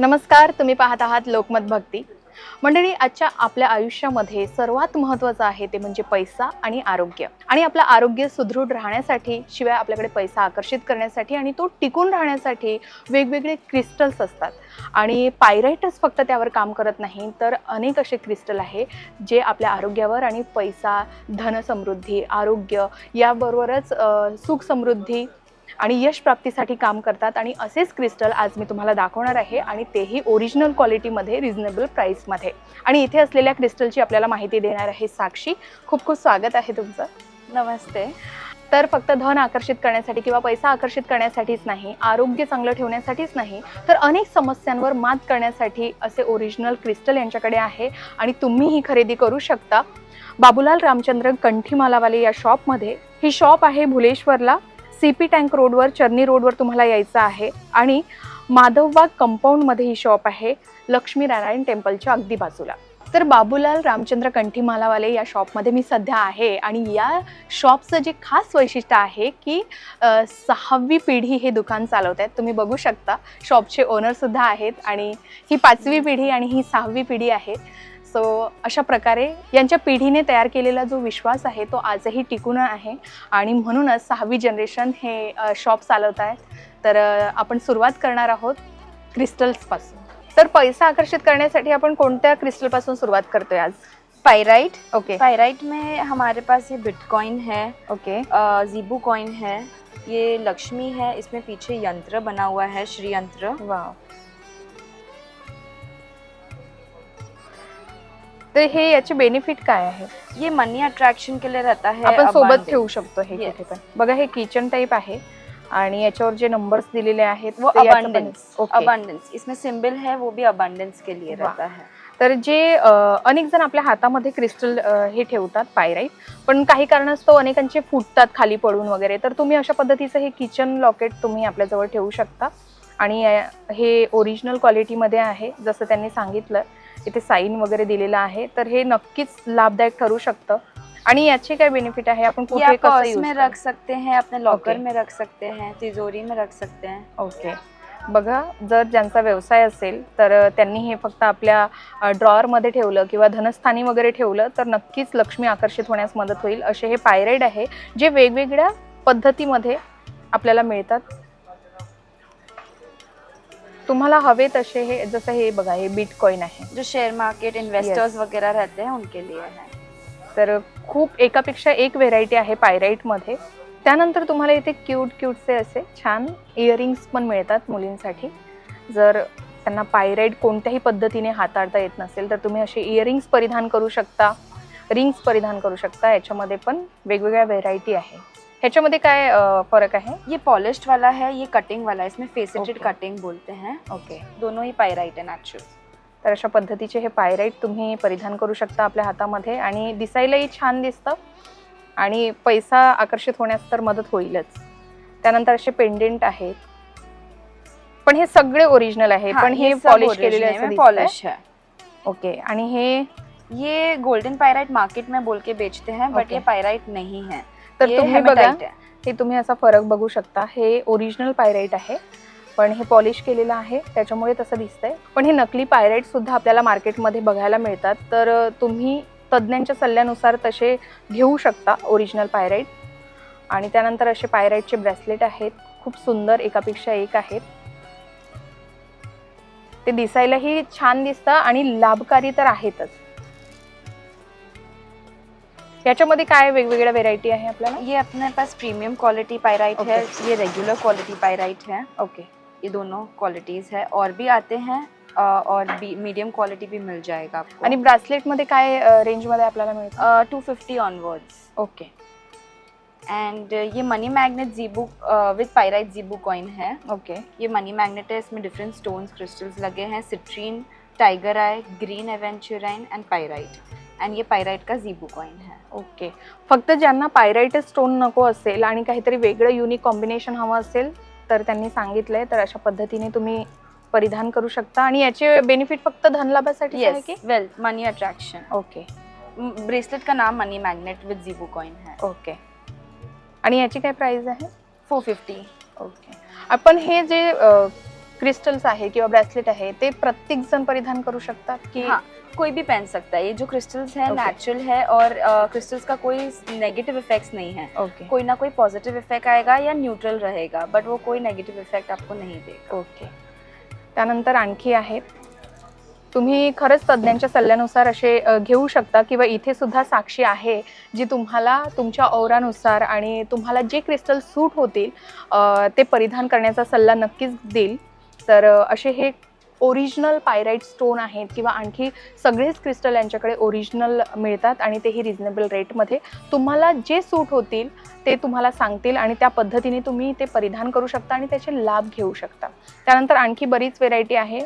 नमस्कार तुम्ही पाहत आहात लोकमत भक्ती. मंडळी आजच्या आपल्या आयुष्यामध्ये सर्वात महत्त्वाचं आहे ते म्हणजे पैसा आणि आरोग्य. आणि आपलं आरोग्य सुदृढ राहण्यासाठी शिवाय आपल्याकडे पैसा आकर्षित करण्यासाठी आणि तो टिकून राहण्यासाठी वेगवेगळे क्रिस्टल्स असतात. आणि पायरायटस फक्त त्यावर काम करत नाही तर अनेक असे क्रिस्टल आहे जे आपल्या आरोग्यावर आणि पैसा धनसमृद्धी आरोग्य याबरोबरच सुख समृद्धी आणि यश प्राप्तीसाठी काम करतात. आणि असेच क्रिस्टल आज मी तुम्हाला दाखवणार आहे आणि तेही ओरिजिनल क्वालिटीमध्ये रिझनेबल प्राईसमध्ये. आणि इथे असलेल्या क्रिस्टलची आपल्याला माहिती देणार आहे साक्षी. खूप खूप स्वागत आहे तुमचं. नमस्ते. तर फक्त धन आकर्षित करण्यासाठी किंवा पैसा आकर्षित करण्यासाठीच नाही आरोग्य चांगलं ठेवण्यासाठीच नाही तर अनेक समस्यांवर मात करण्यासाठी असे ओरिजिनल क्रिस्टल यांच्याकडे आहे आणि तुम्ही ही खरेदी करू शकता. बाबूलाल रामचंद्र कंठीमालावाले या शॉपमध्ये. ही शॉप आहे भुलेश्वरला. सी पी टँक रोडवर चर्नी रोडवर तुम्हाला यायचं आहे. आणि माधवबाग कंपाऊंडमध्ये ही शॉप आहे लक्ष्मी नारायण टेम्पलच्या अगदी बाजूला. तर बाबूलाल रामचंद्र कंठीमालावाले या शॉपमध्ये मी सध्या आहे. आणि या शॉपचं जे खास वैशिष्ट्य आहे की सहावी पिढी हे दुकान चालवत आहेत तुम्ही बघू शकता शॉपचे ओनरसुद्धा आहेत. आणि ही पाचवी पिढी आणि ही सहावी पिढी आहे. सो अशा प्रकारे यांच्या पिढीने तयार केलेला जो विश्वास आहे तो आजही टिकून आहे. आणि म्हणूनच सहावी जनरेशन हे शॉप चालवत आहेत तर आपण सुरुवात करणार आहोत क्रिस्टल्सपासून तर पैसा आकर्षित करण्यासाठी आपण कोणत्या क्रिस्टलपासून सुरुवात करतोय आज? पायराइट ओके पायराइट में हमारे पास ये बिटकॉइन है. ओके जीबू कॉइन है. ये लक्ष्मी है. इसमें पीछे यंत्र बना हुआ है श्री यंत्र वाव तर हे याचे बेनिफिट काय आहे? ये मनी अट्रैक्शन के लिए रहता है आपण सोबत. ठेवू शकतो हे Yes. कुठे पण. बघा हे किचन टाईप आहे आणि याच्यावर जे नंबर्स दिलेले आहेत वो ते याचं पण- अबंडेंस ओके. अबंडेंस इसमें सिंबल है वो भी अबंडेंस के लिए वाह. रहता है. तर जे अ, अनेक जण आपल्या हातामध्ये क्रिस्टल हे ठेवतात पायराईट पण काही कारणास्तव अनेकांचे फुटतात खाली पडून वगैरे. तर तुम्ही अशा पद्धतीचं हे किचन लॉकेट तुम्ही आपल्याजवळ ठेवू शकता. आणि अ, हे ओरिजिनल क्वालिटीमध्ये आहे जसं त्यांनी सांगितलं. इथे साईन वगैरे दिलेलं आहे तर हे नक्कीच लाभदायक ठरू शकतं. आणि याचे काय बेनिफिट आहे? आपण कुठे पर्स में रख सकते हैं अपने लॉकर. में रख सकते हैं तिजोरी में रख सकते हैं. ओके बघा जर ज्यांचा व्यवसाय असेल तर त्यांनी हे फक्त आपल्या ड्रॉअरमध्ये ठेवलं किंवा धनस्थानी वगैरे ठेवलं तर नक्कीच लक्ष्मी आकर्षित होण्यास मदत होईल. असे हे पायराईड आहे जे वेगवेगळ्या पद्धतीमध्ये आपल्याला मिळतात. तुम्हाला हवे तसे हे जसं हे बघा हे बिटकॉइन आहे. जो शेयर मार्केट इन्वेस्टर्स वगैरह रहते हैं उनके लिए है तर खूप एकापेक्षा एक व्हेरायटी आहे पायराईटमध्ये त्यानंतर तुम्हाला इथे क्यूट क्यूटचे असे छान इयरिंग्स पण मिळतात मुलींसाठी. जर त्यांना पायराईट कोणत्याही पद्धतीने हाताळता येत नसेल तर तुम्ही असे इयरिंग्स परिधान करू शकता रिंग्स परिधान करू शकता. याच्यामध्ये पण वेगवेगळ्या व्हेरायटी आहे. ह्याच्यामध्ये काय फरक आहे? ये पॉलिश्ड वाला है ये कटिंग वाला है इसमें फेसेटेड Okay. कटिंग बोलते हैं। ओके दोनों ही पायराइट है नेचुरल तर अशा पद्धतीचे हे पायराईट तुम्ही परिधान करू शकता आपल्या हातामध्ये आणि दिसायलाही छान दिसतं. आणि पैसा आकर्षित होण्यास तर मदत होईलच. त्यानंतर असे पेंडेंट आहेत. पण हे सगळे ओरिजिनल आहे. पण हे पॉलिश केलेले. पॉलिश है ओके आणि हे ये गोल्डन पायराइट मार्केट में बोल के बेचते हैं बट Okay. ये पायराइट नहीं है. तर तुम्ही बघा है तुम्ही असा फरक बघू शकता. हे ओरिजिनल पायराईट आहे. पण हे पॉलिश केलेलं आहे. त्याच्यामुळे तसं दिसतंय. पण हे नकली पायराईट सुद्धा आपल्याला मार्केटमध्ये बघायला मिळतात. तर तुम्ही तज्ज्ञांच्या सल्ल्यानुसार तसे घेऊ शकता ओरिजिनल पायराईट आणि त्यानंतर असे पायराईटचे ब्रेसलेट आहेत. खूप सुंदर एकापेक्षा एक आहेत. ते दिसायलाही छान दिसतं आणि लाभकारी तर आहेतच. याच्यामध्ये काय वेगवेगळ्या व्हेरायटी आहे आपल्याला? ये अपने पास प्रीमियम क्वालिटी पायराइट है ये रेगुलर क्वालिटी पायराइट है। ओके ये दोनों क्वालिटीज है। और भी आते हैं और भी मीडियम क्वालिटी भी मिल जाएगा आपको। आणि ब्रासलेटमध्ये काय रेंजमध्ये आपल्याला मिळतं? Two fifty onwards okay and ये money magnet jibu with pyrite jibu coin है। ओके ये मनी मैग्नेट है इसमें डिफरेंट स्टोन्स क्रिस्टल्स लगे हैं। Citrine tiger eye green aventurine and pyrite and ये पायराइट का जीबू कॉइन है। ओके फक्त ज्यांना पायराइट स्टोन नको असेल आणि काहीतरी वेगळं युनिक कॉम्बिनेशन हवं असेल तर त्यांनी सांगितलंय तर अशा पद्धतीने तुम्ही परिधान करू शकता. आणि याचे बेनिफिट फक्त धनलाभासाठी आहे की? Wealth money attraction okay bracelet का नाम money magnet with jibu coin है। ओके आणि याची काय प्राइस आहे? फोर फिफ्टी ओके आपण हे जे क्रिस्टल्स आहे किंवा ब्रेसलेट आहे ते प्रत्येक जण परिधान करू शकतात की कोई भी पहन सकता है। ये जो क्रिस्टल्स है Okay. नेचुरल है और क्रिस्टल्स का कोई नेगेटिव इफेक्ट्स नहीं है। ओके कोई ना कोई पॉजिटिव इफेक्ट आएगा या न्यूट्रल रहेगा बट वो कोई नेगेटिव इफेक्ट आपको नहीं देगा। ओके त्यानंतर आणखी आहे. तुम्ही खरंच तज्ज्ञांच्या सल्ल्यानुसार असे घेऊ शकता किंवा इथे सुद्धा साक्षी आहे जी तुम्हाला तुमच्या औरानुसार आणि तुम्हाला जे क्रिस्टल सूट होतील ते परिधान करण्याचा सल्ला नक्कीच देईल. तर असे हे ओरिजिनल पायराईट स्टोन आहेत किंवा आणखी सगळेच क्रिस्टल यांच्याकडे ओरिजिनल मिळतात आणि तेही रिझनेबल रेटमध्ये तुम्हाला जे सूट होतील ते तुम्हाला सांगतील आणि त्या पद्धतीने तुम्ही ते परिधान करू शकता आणि त्याचे लाभ घेऊ शकता. त्यानंतर आणखी बरीच व्हेरायटी आहे.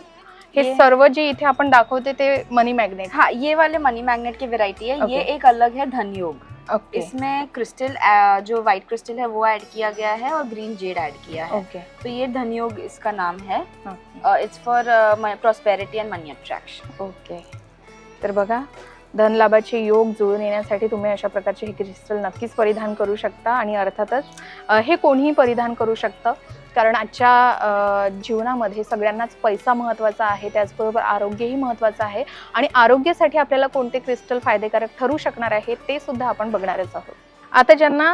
हे सर्व जे इथे आपण दाखवते ते मनी मॅग्नेट हाँ ये वाले मनी मैग्नेट की वेराइटी है. ये Okay. एक अलग है धन योग ओके इसमें क्रिस्टल जो व्हाइट क्रिस्टल है वो ऐड किया गया है और ग्रीन जेड ऐड किया है. ओके तो ये धन योग इसका नाम है. It's for prosperity and money attraction okay तर बघा धनलाभाचे योग जुळून येण्यासाठी तुम्ही अशा प्रकारचे हे क्रिस्टल नक्कीच परिधान करू शकता आणि अर्थातच अ, हे कोणीही परिधान करू शकतं. कारण आजच्या जीवनामध्ये सगळ्यांनाच पैसा महत्त्वाचा आहे त्याचबरोबर आरोग्यही महत्त्वाचं आहे आणि आरोग्यासाठी आपल्याला कोणते क्रिस्टल फायदेकारक ठरू शकणार आहे ते सुद्धा आपण बघणारच आहोत. आता ज्यांना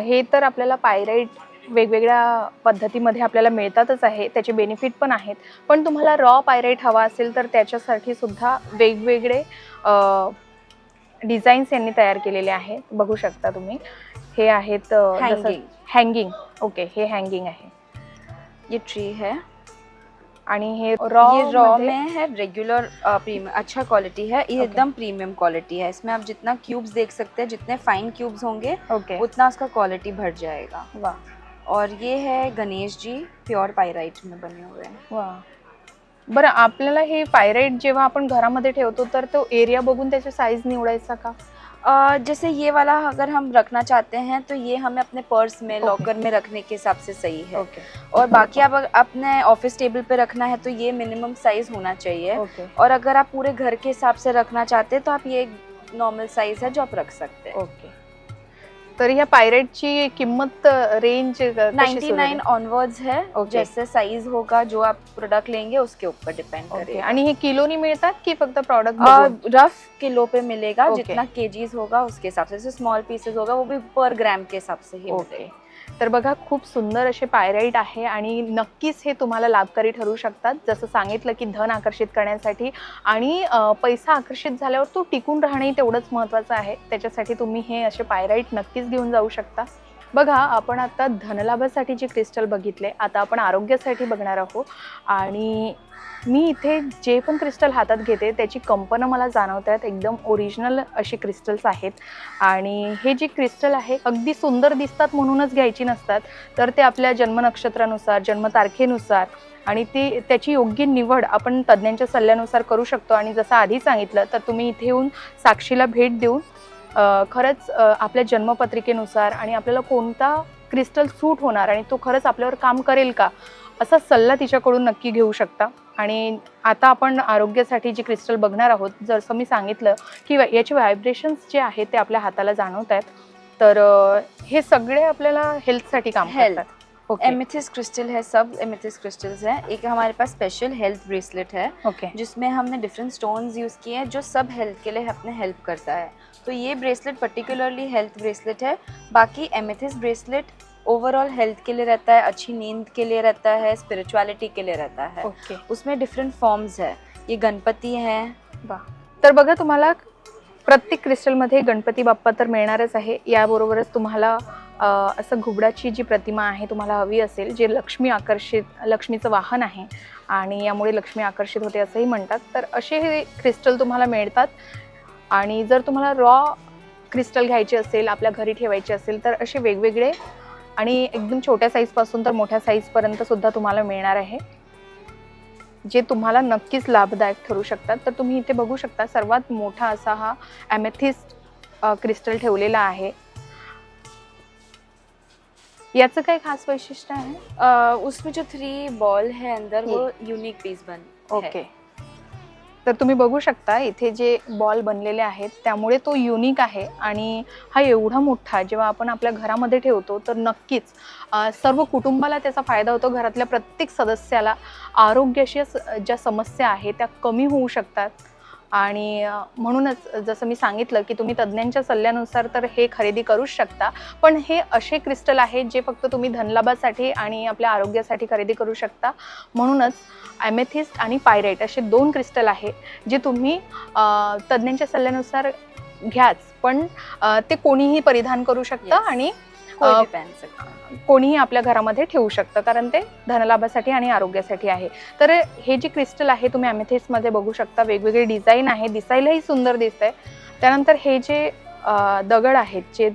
हे तर आपल्याला पायराईट वेगवेगळ्या पद्धतीमध्ये आपल्याला मिळतातच आहे त्याचे बेनिफिट पण आहेत पण तुम्हाला रॉ पायराईट हवा असेल तर त्याच्यासाठी सुद्धा वेगवेगळे डिझाईन्स यांनी तयार केलेले आहेत बघू शकता तुम्ही. हे आहेत. हँगिंग. ओके हे हँगिंग आहे. ये ट्री है। आणि हे रॉ रॉ में है रेगुलर प्रीमियम अच्छा क्वालिटी है। ये Okay. एकदम प्रीमियम क्वालिटी है। इसमें आप जितना क्यूब्स देख सकते हैं जितने फाइन क्यूब्स होंगे ओके उतना उसका क्वालिटी बढ़ जाएगा। वा और ये है गणेश जी प्योर पाइराइट में बने हुए हैं। वा बरं आपल्याला हे पायराईट जेव्हा आपण घरामध्ये ठेवतो तर तो एरिया बघून त्याची साईज निवडायचा का? जैसे ये वाला अगर हम रखना चाहते हैं तो ये हमें अपने पर्स में. लॉकर में रखने के हिसाब से सही है। और बाकी आप अपने ऑफ़िस टेबल पे रखना है तो ये मिनिमम साइज़ होना चाहिए। और अगर आप पूरे घर के हिसाब से रखना चाहते हैं तो आप ये एक नॉर्मल साइज़ है जो आप रख सकते हैं। ओके। तर ह्या पायरेटची किंमत रेंज नाइन्टी नाइन ऑनवर्ड्स है Okay. जैसे साइज़ होगा जो आप प्रोडक्ट लेंगे उसके ऊपर डिपेंड करेगा। आणि हे किलोनी मिळतात की फक्त प्रोडक्ट रफ किलो पे मिलेगा. जितना केजीज होगा उसके हिसाब से स्मॉल पीसेस होगा वो भी पर ग्राम के हिसाब से ही मिलेगा। तर बघा खूप सुंदर असे पायराईट आहे आणि नक्कीच हे तुम्हाला लाभकारी ठरू शकतात. जसं सांगितलं की धन आकर्षित करण्यासाठी आणि पैसा आकर्षित झाल्यावर तो टिकून राहणंही तेवढंच महत्त्वाचं आहे. त्याच्यासाठी तुम्ही हे असे पायराईट नक्कीच घेऊन जाऊ शकता. बघा आपण आता धनलाभासाठी जे क्रिस्टल बघितले आता आपण आरोग्यासाठी बघणार आहोत. आणि मी इथे जे पण क्रिस्टल हातात घेते त्याची कंपनं मला जाणवत आहेत एकदम ओरिजिनल अशी क्रिस्टल्स आहेत. आणि हे जे क्रिस्टल आहे अगदी सुंदर दिसतात म्हणूनच घ्यायची नसतात. तर ते आपल्या जन्मनक्षत्रानुसार जन्मतारखेनुसार आणि ती त्याची योग्य निवड आपण तज्ज्ञांच्या सल्ल्यानुसार करू शकतो. आणि जसं आधी सांगितलं तर तुम्ही इथे येऊन साक्षीला भेट देऊन खरंच आपल्या जन्मपत्रिकेनुसार आणि आपल्याला कोणता क्रिस्टल सूट होणार आणि तो खरंच आपल्यावर काम करेल का असा सल्ला तिच्याकडून नक्की घेऊ शकता. आणि आता आपण आरोग्यासाठी जी क्रिस्टल बघणार आहोत जसं मी सांगितलं की याचे व्हायब्रेशन्स जे आहेत ते आपल्या हाताला जाणवत आहेत तर हे सगळे आपल्याला हेल्थसाठी काम. करतात. एमिथिस क्रिस्टल है सब एमिथिस क्रिस्टल्स हैं। एक हमारे पास स्पेशल हेल्थ ब्रेसलेट है ओके जिसमें हमने डिफरेंट स्टोन्स यूज़ किए हैं जो सब हेल्थ के लिए अपने हेल्प करता है। तो ये ब्रेसलेट पर्टिकुलरली हेल्थ ब्रेसलेट है। बाकी एमिथिस ब्रेसलेट ओवरऑल हेल्थ के लिए रहता है अच्छी नींद के लिए रहता है स्पिरिचुअलिटी के लिए रहता है। ओके उसमें डिफरेंट फॉर्म्स है। ये गणपति हैं। तर बघा तुम्हाला प्रत्येक क्रिस्टलमध्ये गणपती बाप्पा तर मिळणारच आहे. याबरोबरच तुम्हाला असं घुबडाची जी प्रतिमा आहे तुम्हाला हवी असेल जे लक्ष्मी आकर्षित लक्ष्मीचं वाहन आहे आणि यामुळे लक्ष्मी आकर्षित होते असंही म्हणतात. तर असे हे क्रिस्टल तुम्हाला मिळतात आणि जर तुम्हाला रॉ क्रिस्टल घ्यायचे असेल आपल्या घरी ठेवायचे असेल तर असे वेगवेगळे आणि एकदम छोट्या साईजपासून तर मोठ्या साईजपर्यंत सुद्धा तुम्हाला मिळणार आहे. जे तुम्हाला नक्कीच लाभदायक ठरू शकतात. तर तुम्ही इथे बघू शकता सर्वात मोठा असा हा ॲमेथिस्ट क्रिस्टल ठेवलेला आहे. याचं काही खास वैशिष्ट्य आहे? अ, उसमें जो थ्री बॉल है अंदर वो यूनिक पीस बन है। ओके तर तुम्ही बघू शकता इथे जे बॉल बनलेले आहेत त्यामुळे तो युनिक आहे आणि हा एवढा मोठा जेव्हा आपण आपल्या घरामध्ये ठेवतो तर नक्कीच अ, सर्व कुटुंबाला त्याचा फायदा होतो. घरातल्या प्रत्येक सदस्याला आरोग्याशी ज्या समस्या आहेत त्या कमी होऊ शकतात. आणि म्हणूनच जसं मी सांगितलं की तुम्ही तज्ज्ञांच्या सल्ल्यानुसार तर हे खरेदी करूच शकता. पण हे असे क्रिस्टल आहेत जे फक्त तुम्ही धनलाभासाठी आणि आपल्या आरोग्यासाठी खरेदी करू शकता. म्हणूनच ॲमेथिस्ट आणि पायराईट असे दोन क्रिस्टल आहे जे तुम्ही तज्ज्ञांच्या सल्ल्यानुसार घ्याच. पण ते कोणीही परिधान करू शकतं Yes. आणि कोणीही आपल्या घरामध्ये ठेवू शकतं कारण ते धनलाभासाठी आणि आरोग्यासाठी आहे. तर हे जे क्रिस्टल आहे तुम्ही ॲमेथिसमध्ये बघू शकता. वेगवेगळे डिझाईन आहे दिसायलाही सुंदर दिसत आहे त्यानंतर हे जे दगड आहेत जे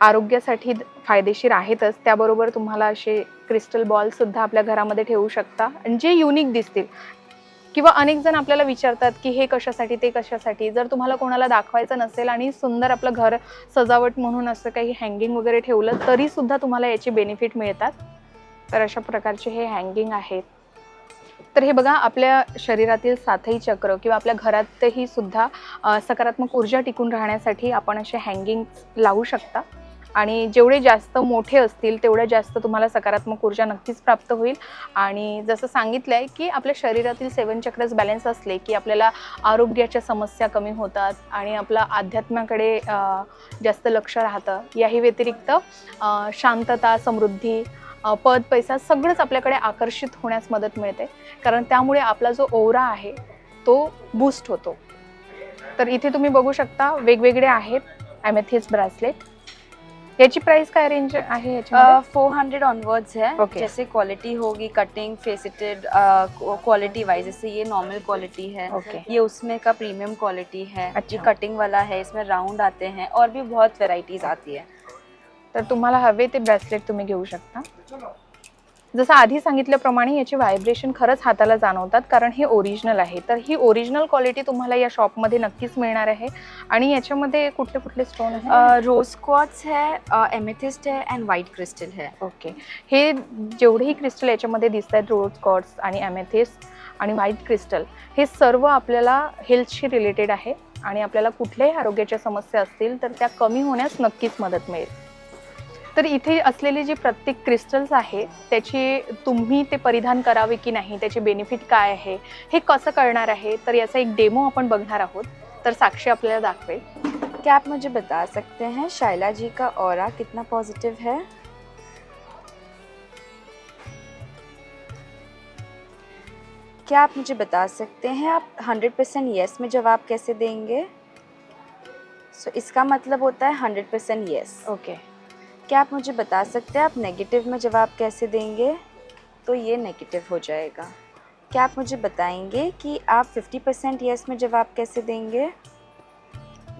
आरोग्यासाठी फायदेशीर आहेतच त्याबरोबर तुम्हाला असे क्रिस्टल बॉल सुद्धा आपल्या घरामध्ये ठेवू शकता. आणि जे युनिक दिसतील किंवा अनेक जण आपल्याला विचारतात की हे कशासाठी ते कशासाठी. जर तुम्हाला कोणाला दाखवायचं नसेल आणि सुंदर आपलं घर सजावट म्हणून असं काही हँगिंग वगैरे ठेवलं तरी सुद्धा तुम्हाला याचे बेनिफिट मिळतात. तर अशा प्रकारचे हे हँगिंग आहेत. तर हे बघा आपल्या शरीरातील साथही चक्र किंवा आपल्या घरातही सुद्धा सकारात्मक ऊर्जा टिकून राहण्यासाठी आपण असे हँगिंग लावू शकता. आणि जेवढे जास्त मोठे असतील तेवढ्या जास्त तुम्हाला सकारात्मक ऊर्जा नक्कीच प्राप्त होईल. आणि जसं सांगितलं आहे की आपल्या शरीरातील सेवन चक्रच बॅलन्स असले की आपल्याला आरोग्याच्या समस्या कमी होतात आणि आपलं अध्यात्माकडे जास्त लक्ष राहतं. याही व्यतिरिक्त शांतता समृद्धी पद पैसा सगळंच आपल्याकडे आकर्षित होण्यास मदत मिळते. कारण त्यामुळे आपला जो ओरा आहे तो बूस्ट होतो. तर इथे तुम्ही बघू शकता वेगवेगळे आहेत ॲमेथिस ब्रासलेट याची प्राइस काय रेंज आहे याची फोर हंड्रेड ऑनवर्ड्स है। Okay. जैसे क्वालिटी होगी कटिंग फेसिटेड क्वालिटी वाइज जैसे ये नॉर्मल क्वालिटी है। Okay. ये उसमें का प्रीमियम क्वालिटी है। अच्छी। कटिंग वाला है इसमें राउंड आते हैं और भी बहुत वेराइटीज आती है। तर तुम्हाला हवे ते ब्रेसलेट तुम्ही घेऊ शकता। जसं आधी सांगितल्याप्रमाणे याचे व्हायब्रेशन खरंच हाताला जाणवतात कारण हे ओरिजिनल आहे. तर ही ओरिजिनल क्वालिटी तुम्हाला या शॉपमध्ये नक्कीच मिळणार आहे. आणि याच्यामध्ये कुठले कुठले स्टोन आहे रोज क्वार्ट्स है एमेथिस्ट है एंड वाइट क्रिस्टल है. ओके हे जेवढेही क्रिस्टल याच्यामध्ये दिसत आहेत रोज कॉर्ड्स आणि ॲमेथिस्ट आणि व्हाईट क्रिस्टल हे सर्व आपल्याला हेल्थशी रिलेटेड आहे. आणि आपल्याला कुठल्याही आरोग्याच्या समस्या असतील तर त्या कमी होण्यास नक्कीच मदत मिळेल. तर इथे असलेले जे प्रत्येक क्रिस्टल्स आहे त्याची तुम्ही ते परिधान करावे की नाही त्याचे बेनिफिट काय आहे हे कसं कळणार आहे तर याचा एक डेमो आपण बघणार आहोत. तर साक्षी आपल्याला दाखवेल. क्या आप मुझे बता सकते हैं शाइला जी का ऑरा कितना पॉजिटिव है? क्या आप मुझे बता सकते हैं आप हंड्रेड परसेंट येस में जवाब कैसे देंगे? सो इसका मतलब होता है हंड्रेड परसेंट येस ओके क्या आप मुझे बता सकते हैं आप नेगेटिव में जवाब कैसे देंगे? तो ये नेगेटिव हो जाएगा। क्या आप मुझे बताएँगे कि आप फिफ्टी परसेंट येस में जवाब कैसे देंगे?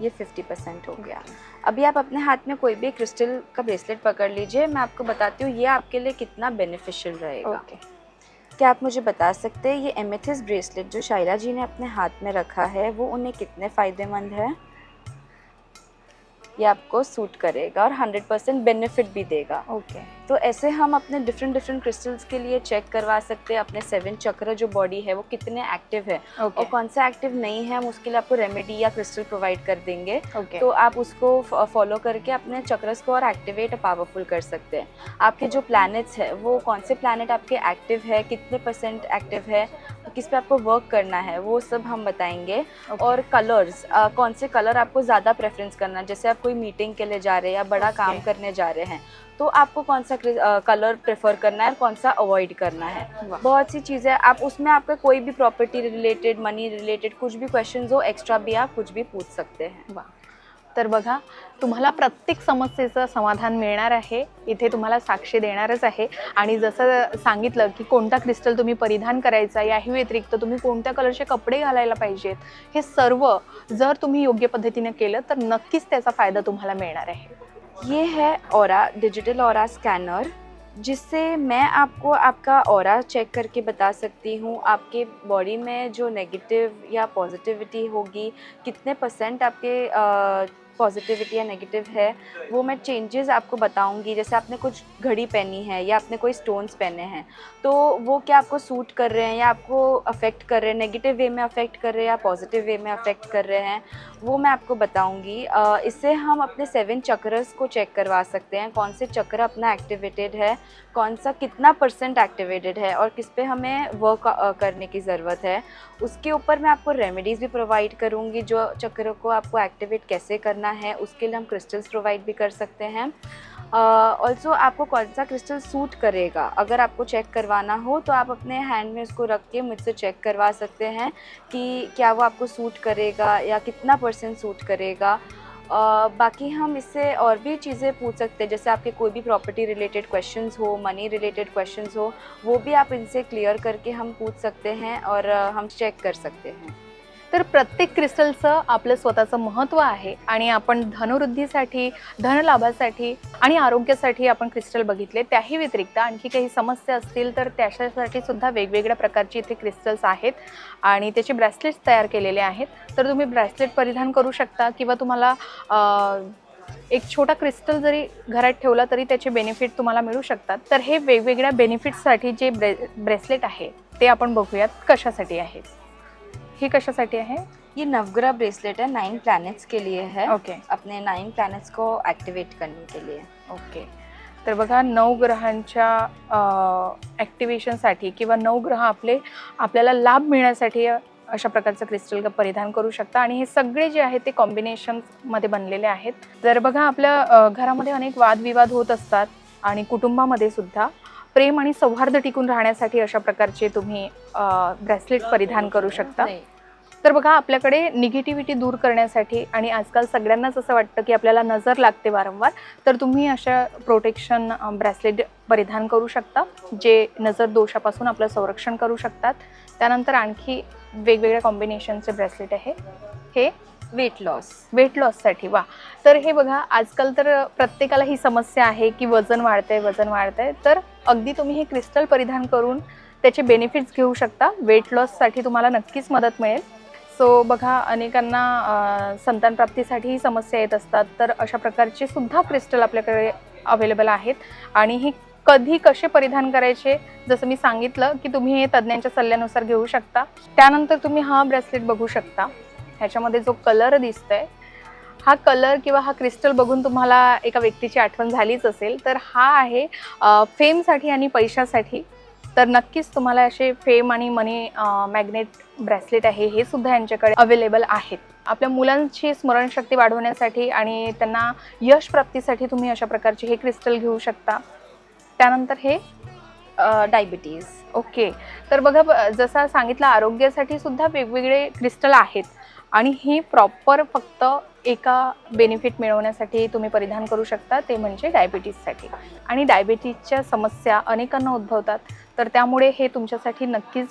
ये फिफ्टी परसेंट हो गया। अभी आप अपने हाथ में कोई भी क्रिस्टल का ब्रेसलेट पकड़ लीजिए। मैं आपको बताती हूँ ये आपके लिए कितना बेनिफिशियल रहेगा। Okay okay. क्या आप मुझे बता सकते हैं ये एमेथिस ब्रेसलेट जो शायरा जी ने अपने हाथ में रखा है वो उन्हें कितने फ़ायदेमंद है? ये आपको सूट करेगा और हंड्रेड परसेंट बेनिफिट भी देगा। ओके तो ऐसे हम अपने डिफरेंट डिफरेंट क्रिस्टल्स के लिए चेक करवा सकते हैं। अपने सेवन चक्र जो बॉडी है वो कितने एक्टिव है। Okay. और कौन सा एक्टिव नहीं है हम उसके लिए आपको रेमेडी या क्रिस्टल प्रोवाइड कर देंगे। ओके तो आप उसको फॉलो करके अपने चक्रस को और एक्टिवेट पावरफुल कर सकते हैं। आपके जो प्लैनेट्स है वो कौन से प्लानट आपके एक्टिव है कितने परसेंट एक्टिव है किस पे आपको वर्क करना है वो सब हम बताएँगे। Okay. और कलर्स कौन से कलर आपको ज़्यादा प्रेफरेंस करना है? जैसे आप कोई मीटिंग के लिए जा रहे हैं या बड़ा okay. काम करने जा रहे हैं तो आपको कौन सा कलर प्रेफर करना है और कौन सा अवॉइड करना है. बहुत सी चीज़ें आप उसमें आपका कोई भी प्रॉपर्टी रिलेटेड मनी रिलेटेड कुछ भी क्वेश्चन हो एक्स्ट्रा भी आप कुछ भी पूछ सकते हैं। तर बघा तुम्हाला प्रत्येक समस्येचं समाधान मिळणार आहे. इथे तुम्हाला साक्षी देणारच आहे. आणि जसं सांगितलं की कोणता क्रिस्टल तुम्ही परिधान करायचा याही व्यतिरिक्त तुम्ही कोणत्या कलरचे कपडे घालायला पाहिजेत हे सर्व जर तुम्ही योग्य पद्धतीने केलं तर नक्कीच त्याचा फायदा तुम्हाला मिळणार आहे. ये है और डिजिटल और स्कैनर जिससे मैं आपको आपका और चेक करके बता सकती हूँ, आपके बॉडी में जो नेगेटिव या पॉजिटिविटी होगी, कितने परसेंट आपके पॉजिटिविटी या नेगेटिव है, वो मैं चेंजेस आपको बताऊँगी। जैसे आपने कुछ घड़ी पहनी है या आपने कोई स्टोन्स पहने हैं तो वो क्या आपको सूट कर रहे हैं या आपको अफेक्ट कर रहे हैं? नेगेटिव वे में अफेक्ट कर रहे हैं या पॉजिटिव वे में अफेक्ट कर रहे हैं? वो मैं आपको बताऊँगी। इससे हम अपने सेवन चक्रस को चेक करवा सकते हैं। कौन से चक्र अपना एक्टिवेटेड है, कौन सा कितना परसेंट एक्टिवेटेड है और किस पे हमें वर्क करने की ज़रूरत है। उसके ऊपर मैं आपको रेमेडीज़ भी प्रोवाइड करूँगी, जो चक्रों को आपको एक्टिवेट कैसे करना है उसके लिए हम क्रिस्टल्स प्रोवाइड भी कर सकते हैं। ऑल्सो uh, आपको कौन सा क्रिस्टल सूट करेगा? अगर आपको चेक करवाना हो तो आप अपने हैंड में उसको रख के मुझसे चेक करवा सकते हैं कि क्या वो आपको सूट करेगा या कितना परसेंट सूट करेगा। अ, बाकी हम इससे और भी चीज़ें पूछ सकते हैं जैसे आपके कोई भी प्रॉपर्टी रिलेटेड क्वेश्चंस हो मनी रिलेटेड क्वेश्चंस हो वो भी आप इनसे क्लियर करके हम पूछ सकते हैं और अ, हम चेक कर सकते हैं। तर प्रत्येक क्रिस्टलचं आपलं स्वतःचं महत्त्व आहे आणि आपण धनवृद्धीसाठी धनलाभासाठी आणि आरोग्यासाठी आपण क्रिस्टल बघितले. त्याही व्यतिरिक्त आणखी काही समस्या असतील तर त्याच्यासाठी सुद्धा वेगवेगळ्या प्रकारची इथे क्रिस्टल्स आहेत आणि त्याचे ब्रेसलेट्स तयार केलेले आहेत. तर तुम्ही ब्रेसलेट परिधान करू शकता किंवा तुम्हाला एक छोटा क्रिस्टल जरी घरात ठेवला तरी त्याचे बेनिफिट तुम्हाला मिळू शकतात. तर हे वेगवेगळ्या बेनिफिट्ससाठी जे ब्रे ब्रेसलेट आहे ते आपण बघूयात कशासाठी आहे. ही कशासाठी आहे? ये नवग्रह ब्रेसलेट है नाइन प्लैनेट्स के लिए है. ओके अपने नाइन प्लैनेट्स को एक्टिवेट करने के लिए. ओके तर बघा नऊ ग्रहांच्या ॲक्टिवेशनसाठी किंवा नऊ ग्रह आपले आपल्याला लाभ मिळण्यासाठी अशा प्रकारचं क्रिस्टल परिधान करू शकता. आणि हे सगळे जे आहेत ते कॉम्बिनेशनमध्ये बनलेले आहेत. तर बघा आपल्या घरामध्ये अनेक वादविवाद होत असतात आणि कुटुंबामध्ये सुद्धा प्रेम आणि सौहार्द टिकून राहण्यासाठी अशा प्रकारचे तुम्ही ब्रेसलेट परिधान करू शकता. तर बघा आपल्याकडे निगेटिव्हिटी दूर करण्यासाठी आणि आजकाल सगळ्यांनाच असं वाटतं की आपल्याला नजर लागते वारंवार तर तुम्ही अशा प्रोटेक्शन ब्रेसलेट परिधान करू शकता जे नजर दोषापासून आपलं संरक्षण करू शकतात. त्यानंतर आणखी वेगवेगळ्या कॉम्बिनेशनचे ब्रेसलेट आहे. हे वेट लॉस वेट लॉससाठी वा. तर हे बघा आजकाल तर प्रत्येकाला ही समस्या आहे की वजन वाढतंय वजन वाढतंय. तर अगदी तुम्ही हे क्रिस्टल परिधान करून त्याचे बेनिफिट्स घेऊ शकता. वेट लॉससाठी तुम्हाला नक्कीच मदत मिळेल. सो बघा अनेकांना अं, संतान समस्या येत असतात. तर अशा प्रकारचे सुद्धा क्रिस्टल आपल्याकडे अवेलेबल आहेत. आणि ही कधी कसे परिधान करायचे? जसं मी सांगितलं की तुम्ही हे तज्ज्ञांच्या सल्ल्यानुसार घेऊ शकता. त्यानंतर तुम्ही हा ब्रेसलेट बघू शकता. ह्याच्यामध्ये जो कलर दिसतोय हा कलर किंवा हा क्रिस्टल बघून तुम्हाला एका व्यक्तीची आठवण झालीच असेल. तर हा आहे फेमसाठी आणि पैशासाठी. तर नक्कीच तुम्हाला असे फेम आणि मनी मॅग्नेट ब्रेसलेट आहे हे सुद्धा यांच्याकडे अवेलेबल आहेत. आपल्या मुलांची स्मरणशक्ती वाढवण्यासाठी आणि त्यांना यश प्राप्तीसाठी तुम्ही अशा प्रकारचे हे क्रिस्टल घेऊ शकता. त्यानंतर हे डायबिटीज ओके तर बघा ब- जसं सांगितलं आरोग्यासाठी सुद्धा वेगवेगळे क्रिस्टल आहेत. आणि ही प्रॉपर फक्त एका बेनिफिट मिळवण्यासाठी तुम्ही परिधान करू शकता ते म्हणजे डायबिटीजसाठी आणि डायबिटीजच्या समस्या अनेकांना उद्भवतात. तर त्यामुळे हे तुमच्यासाठी नक्कीच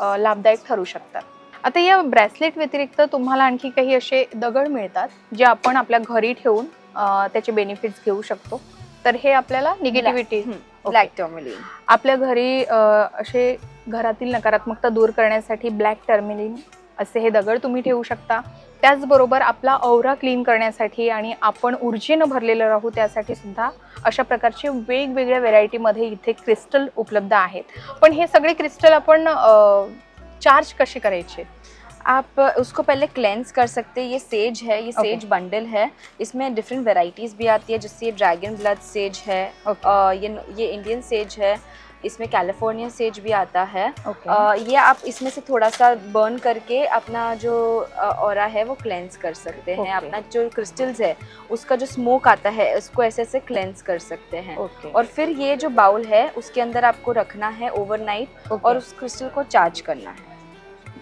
लाभदायक ठरू शकतात. आता या ब्रेसलेट व्यतिरिक्त तुम्हाला आणखी काही असे दगड मिळतात जे आपण आपल्या घरी ठेवून त्याचे बेनिफिट्स घेऊ शकतो. तर हे आपल्याला निगेटिव्हिटी ब्लॅक टर्मलिन आपल्या घरी असे घरातील नकारात्मकता दूर करण्यासाठी ब्लॅक टर्मिलिन असे हे दगड तुम्ही ठेवू शकता. त्याचबरोबर आपला औरा क्लीन करण्यासाठी आणि आपण ऊर्जेनं भरलेलं राहू त्यासाठी सुद्धा अशा प्रकारचे वेगवेगळ्या व्हेरायटीमध्ये इथे क्रिस्टल उपलब्ध आहेत. पण हे सगळे क्रिस्टल आपण चार्ज कसे करायचे? आप उसको पहले क्लेंस कर सकते हैं। ये सेज है ये Okay. सेज बंडल है। इसमें डिफरेंट वेराइटीज भी आती है जैसे ये ड्रैगन ब्लड सेज है ओके अ, ये ये इंडियन सेज है इसमें कैलिफ़ोर्निया सेज भी आता है। ओके अ, ये आप इसमें से थोड़ा सा बर्न करके अपना जो और है वो क्लेंस कर सकते हैं। Okay. अपना जो क्रिस्टल्स है उसका जो स्मोक आता है उसको ऐसे ऐसे क्लेंस कर सकते हैं। ओके और फिर ये जो बाउल है उसके अंदर आपको रखना है ओवरनाइट और उस क्रिस्टल को चार्ज करना है।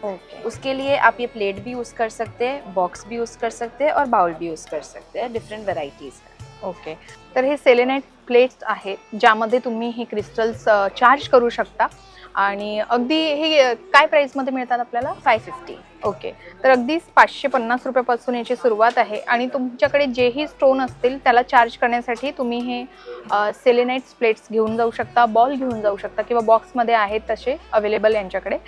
ओके उसके लिए आप ये प्लेट भी यूज़ कर सकते हैं बॉक्स भी यूज़ कर सकते हैं और बाउल भी यूज़ कर सकते हैं डिफरेंट वेराइटीज़ है। ओके तर हे सेलेनाईट प्लेट्स आहेत ज्यामध्ये तुम्ही हे क्रिस्टल्स चार्ज करू शकता. आणि अगदी हे काय प्राईसमध्ये मिळतात आपल्याला? फाय फिफ्टी ओके तर अगदी पाचशे पन्नास रुपयापासून याची सुरुवात आहे. आणि तुमच्याकडे जेही स्टोन असतील त्याला चार्ज करण्यासाठी तुम्ही हे सेलेनाईट प्लेट्स घेऊन जाऊ शकता बॉल घेऊन जाऊ शकता किंवा बॉक्समध्ये आहेत तसे अवेलेबल यांच्याकडे.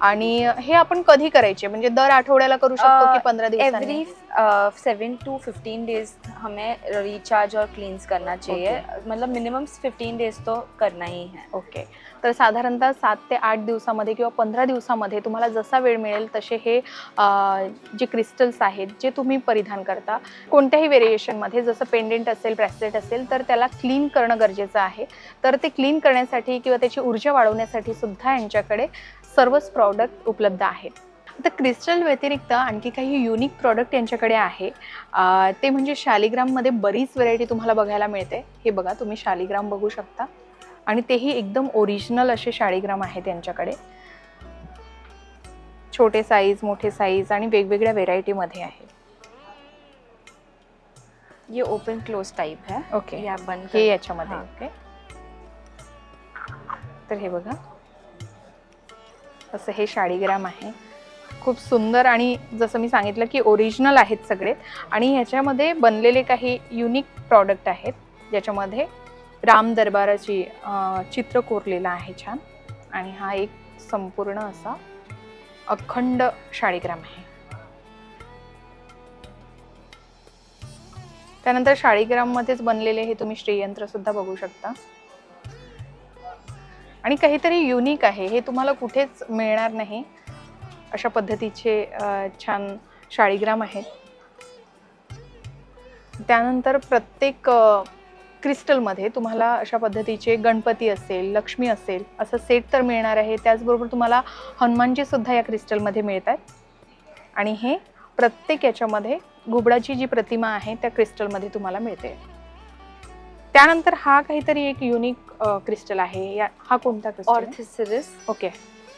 आणि हे आपण कधी करायचे? म्हणजे दर आठवड्याला करू शकतो की पंधरा दिवसांनी? Every seven to fifteen days हमें रिचार्ज और करना चाहिए. मतलब मिनिमम फिफ्टीन डेज तो करना ही है. ओके तर साधारणतः सात ते आठ दिवसामध्ये किंवा पंधरा दिवसामध्ये तुम्हाला जसा वेळ मिळेल तसे हे जे क्रिस्टल्स आहेत जे तुम्ही परिधान करता कोणत्याही व्हेरिएशनमध्ये जसं पेंडेंट असेल ब्रेसलेट असेल तर त्याला क्लीन करणं गरजेचं आहे. तर ते क्लीन करण्यासाठी किंवा त्याची ऊर्जा वाढवण्यासाठी सुद्धा यांच्याकडे सर्वच प्रॉडक्ट उपलब्ध आहेत. आता क्रिस्टल व्यतिरिक्त आणखी काही युनिक प्रॉडक्ट यांच्याकडे आहे. ते म्हणजे शालिग्राममध्ये बरीच व्हरायटी तुम्हाला बघायला मिळते. हे बघा तुम्ही शालिग्राम बघू शकता. आणि तेही एकदम ओरिजिनल असे शाळीग्राम आहेत यांच्याकडे. छोटे साईज मोठे साईज आणि वेगवेगळ्या व्हेरायटीमध्ये आहे. ये ओपन क्लोज टाइप है. ओके ये आप बंद हे याच्यामध्ये. ओके तर हे बघा. असं हे शाळीग्राम आहे. खूप सुंदर आणि जसं मी सांगितलं की ओरिजिनल आहेत सगळे. आणि ह्याच्यामध्ये बनलेले काही युनिक प्रॉडक्ट आहेत. ज्याच्यामध्ये राम दरबाराची चित्र कोरलेलं आहे छान. आणि हा एक संपूर्ण असा अखंड शाळीग्राम आहे. त्यानंतर शाळीग्राममध्येच बनलेले हे तुम्ही श्रीयंत्र सुद्धा बघू शकता. आणि काहीतरी युनिक आहे. हे तुम्हाला कुठेच मिळणार नाही. अशा पद्धतीचे छान शाळीग्राम आहेत. त्यानंतर प्रत्येक क्रिस्टलमध्ये तुम्हाला अशा पद्धतीचे गणपती असेल लक्ष्मी असेल असं सेट तर मिळणार आहे. त्याचबरोबर तुम्हाला हनुमानजी सुद्धा या क्रिस्टलमध्ये मिळतात आणि हे प्रत्येक याच्यामध्ये घुबडाची जी प्रतिमा आहे त्या क्रिस्टलमध्ये तुम्हाला मिळते. त्यानंतर हा काहीतरी एक युनिक क्रिस्टल आहे. या हा कोणता क्रिस्टल ऑर्थिसिरिस ओके.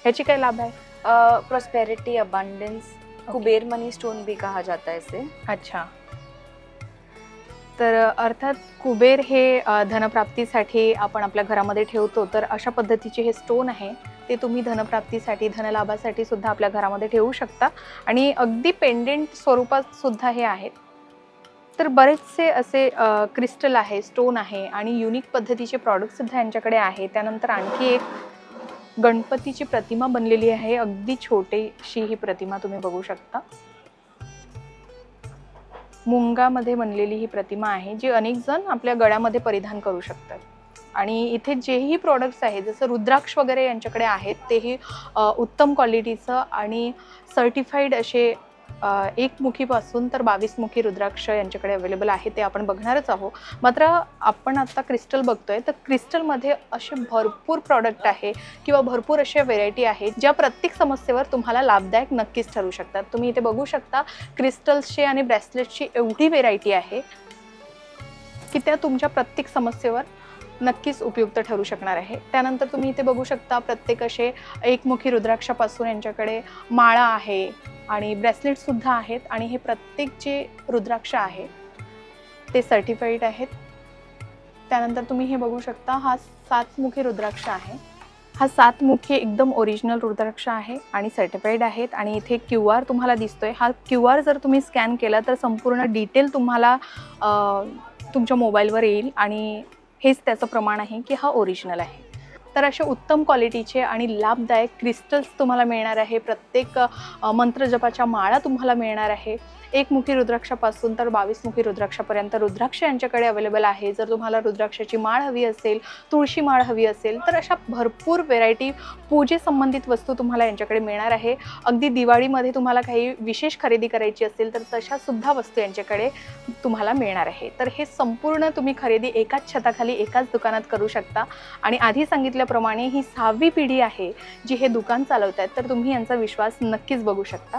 ह्याची काय लाभ आहे? Prosperity abundance Kuber money stone भी कहा जाता है इसे. अच्छा. तर अर्थात कुबेर हे धनप्राप्तीसाठी आपण आपल्या घरामध्ये ठेवतो. तर अशा पद्धतीचे हे स्टोन आहे ते तुम्ही धनप्राप्तीसाठी धनलाभासाठी सुद्धा आपल्या घरामध्ये ठेवू शकता. आणि अगदी पेंडेंट स्वरूपात सुद्धा हे आहेत. तर बरेचसे असे क्रिस्टल आहे स्टोन आहे आणि युनिक पद्धतीचे प्रॉडक्ट सुद्धा यांच्याकडे आहे. त्यानंतर आणखी एक गणपतीची प्रतिमा बनलेली आहे. अगदी छोटीशी ही प्रतिमा तुम्ही बघू शकता. मुंगामध्ये बनलेली ही प्रतिमा आहे जी अनेक जण आपल्या गळ्यामध्ये परिधान करू शकतात. आणि इथे जेही प्रॉडक्ट्स आहेत जसं रुद्राक्ष वगैरे यांच्याकडे आहेत तेही उत्तम क्वालिटीचं आणि सर्टिफाईड असे एक एकमुखीपासून तर बावीस मुखी रुद्राक्ष यांच्याकडे अवेलेबल आहे ते आपण बघणारच आहोत. मात्र आपण आता क्रिस्टल बघतोय तर क्रिस्टलमध्ये असे भरपूर प्रॉडक्ट आहे किंवा भरपूर अशा व्हेरायटी आहेत ज्या प्रत्येक समस्येवर तुम्हाला लाभदायक नक्कीच ठरू शकतात. तुम्ही इथे बघू शकता क्रिस्टल्सची आणि ब्रेसलेटची एवढी व्हेरायटी आहे की त्या तुमच्या प्रत्येक समस्येवर नक्कीच उपयुक्त ठरू शकणार आहे. त्यानंतर तुम्ही इथे बघू शकता प्रत्येक असे एकमुखी रुद्राक्षापासून यांच्याकडे माळा आहे आणि ब्रेसलेटसुद्धा आहेत आणि हे प्रत्येक जे रुद्राक्ष आहे ते सर्टिफाईड आहेत. त्यानंतर तुम्ही हे बघू शकता हा सातमुखी रुद्राक्ष आहे. हा सातमुखी एकदम ओरिजिनल रुद्राक्ष आहे आणि सर्टिफाईड आहेत आणि इथे क्यू आर तुम्हाला दिसतोय. हा क्यू आर जर तुम्ही स्कॅन केला तर संपूर्ण डिटेल तुम्हाला तुमच्या मोबाईलवर येईल आणि हेच त्याचं प्रमाण आहे की हा ओरिजिनल आहे. तर असे उत्तम क्वालिटीचे आणि लाभदायक क्रिस्टल्स तुम्हाला मिळणार आहे. प्रत्येक मंत्रजपाच्या माळा तुम्हाला मिळणार आहे. एक मुखी रुद्राक्षापासून तर बावीस मुखी रुद्राक्षापर्यंत. रुद्राक्ष यांच्याकडे अवेलेबल आहे. जर तुम्हाला रुद्राक्षाची माळ हवी असेल तुळशी माळ हवी असेल तर अशा भरपूर व्हेरायटी पूजेसंबंधित वस्तू तुम्हाला यांच्याकडे मिळणार आहे. अगदी दिवाळीमध्ये तुम्हाला काही विशेष खरेदी करायची असेल तर तशा सुद्धा वस्तू यांच्याकडे तुम्हाला मिळणार आहे. तर हे संपूर्ण तुम्ही खरेदी एकाच छताखाली एकाच दुकानात करू शकता. आणि आधी सांगितलं सांगितल्याप्रमाणे ही सहावी पिढी आहे जी हे दुकान चालवत आहेत तर तुम्ही यांचा विश्वास नक्कीच बघू शकता.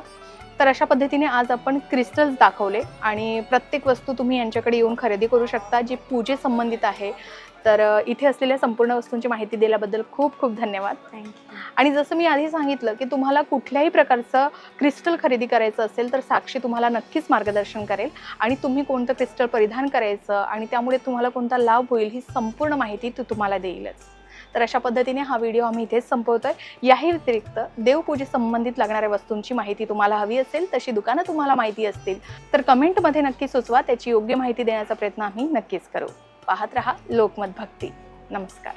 तर अशा पद्धतीने आज आपण क्रिस्टल्स दाखवले आणि प्रत्येक वस्तू तुम्ही यांच्याकडे येऊन खरेदी करू शकता जी पूजे संबंधित आहे. तर इथे असलेल्या संपूर्ण वस्तूंची माहिती दिल्याबद्दल खूप खूप धन्यवाद. थँक्यू आणि जसं मी आधी सांगितलं की तुम्हाला कुठल्याही प्रकारचं क्रिस्टल खरेदी करायचं असेल तर साक्षी तुम्हाला नक्कीच मार्गदर्शन करेल. आणि तुम्ही कोणतं क्रिस्टल परिधान करायचं आणि त्यामुळे तुम्हाला कोणता लाभ होईल ही संपूर्ण माहिती ती तुम्हाला देईलच. तर अशा पद्धतीने हा व्हिडिओ आम्ही इथेच संपवतोय. याही व्यतिरिक्त देवपूजे संबंधित लागणाऱ्या वस्तूंची माहिती तुम्हाला हवी असेल तशी दुकानं तुम्हाला माहिती असतील तर कमेंटमध्ये नक्की सुचवा. त्याची योग्य माहिती देण्याचा प्रयत्न आम्ही नक्कीच करू. पाहत रहा लोकमत भक्ती. नमस्कार.